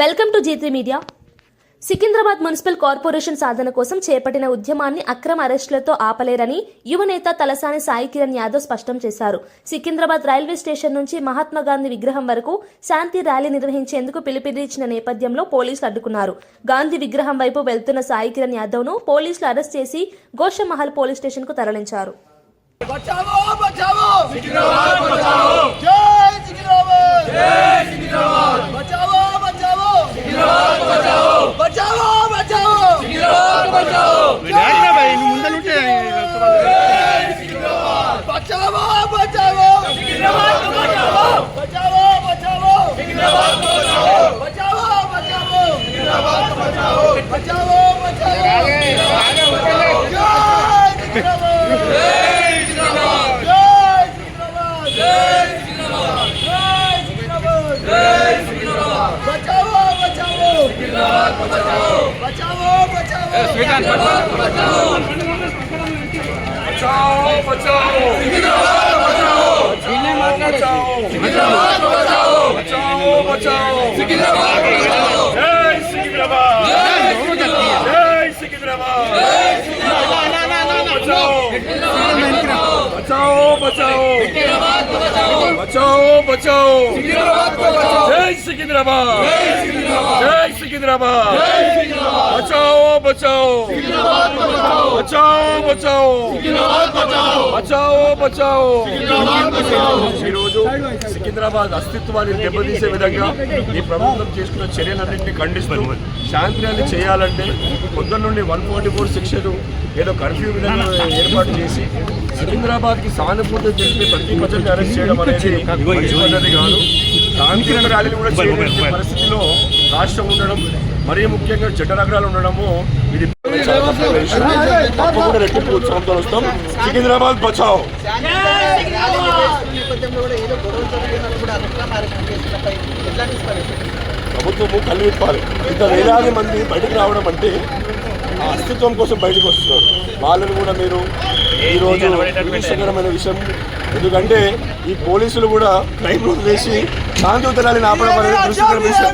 Welcome to జీత్రి media. Secunderabad municipal corporation సాధన కోసం చేపట్టిన ఉద్యమాన్ని అక్రమ అరెస్టులతో ఆపలేరని యువనేత తలసాని సాయి కిరణ్ యాదవ్ స్పష్టం చేశారు. సికింద్రాబాద్ రైల్వే స్టేషన్ నుంచి మహాత్మా గాంధీ విగ్రహం వరకు శాంతి ర్యాలీ నిర్వహించేందుకు పిలుపునిచ్చిన నేపథ్యంలో పోలీసులు అడ్డుకున్నారు. గాంధీ విగ్రహం వైపు వెళ్తున్న సాయి కిరణ్ యాదవ్ను పోలీసులు అరెస్ట్ చేసి గోషమహల్ పోలీస్ స్టేషన్కు తరలించారు बचाओ बचाओ બચાઓ બચાઓ બચાઓ બચાઓ બચાઓ జై సికింద్రాబాద్! జై సికింద్రాబాద్! బచావో బచావో! బచావో బచావో! బచావో బచావో! ఈరోజు సికింద్రాబాద్ అస్తిత్వాన్ని దెబ్బతీసే విధంగా ఈ ప్రభుత్వం చేసుకున్న చర్యలన్నింటినీ ఖండిస్తున్నాం శాంతిని చేయాలంటే పొద్దున్న నుండి వన్ ఫార్టీ ఫోర్ శిక్షలు ఏదో కర్ఫ్యూ విధంగా ఏర్పాటు చేసి సికింద్రాబాద్కి సానుభూతి తెలిపి ప్రతి ప్రజలకు అరెస్ట్ చేయడం అనేది కాదు. శాంతి ర్యాలీలు కూడా చేయలేని పరిస్థితిలో రాష్ట్రం ఉండడం మరీ ముఖ్యంగా జడ్డ నగరాలు ఉండడము ఇది. తప్పకుండా రెట్టింపు ఉత్సవంతో వస్తాం. సికింద్రాబాద్ బచావ్. ప్రభుత్వము కళ్ళు విప్పాలి. ఇంత వేలాది మంది బయటకు రావడం అంటే అస్తిత్వం కోసం బయటకు వస్తున్నారు. వాళ్ళని కూడా మీరు ఈరోజు దురదృష్టకరమైన విషయం. ఎందుకంటే ఈ పోలీసులు కూడా క్రైమ్ వదిలేసి శాంతియుత ర్యాలీని ఆపడం అనేది దురదృష్టకరమైన విషయం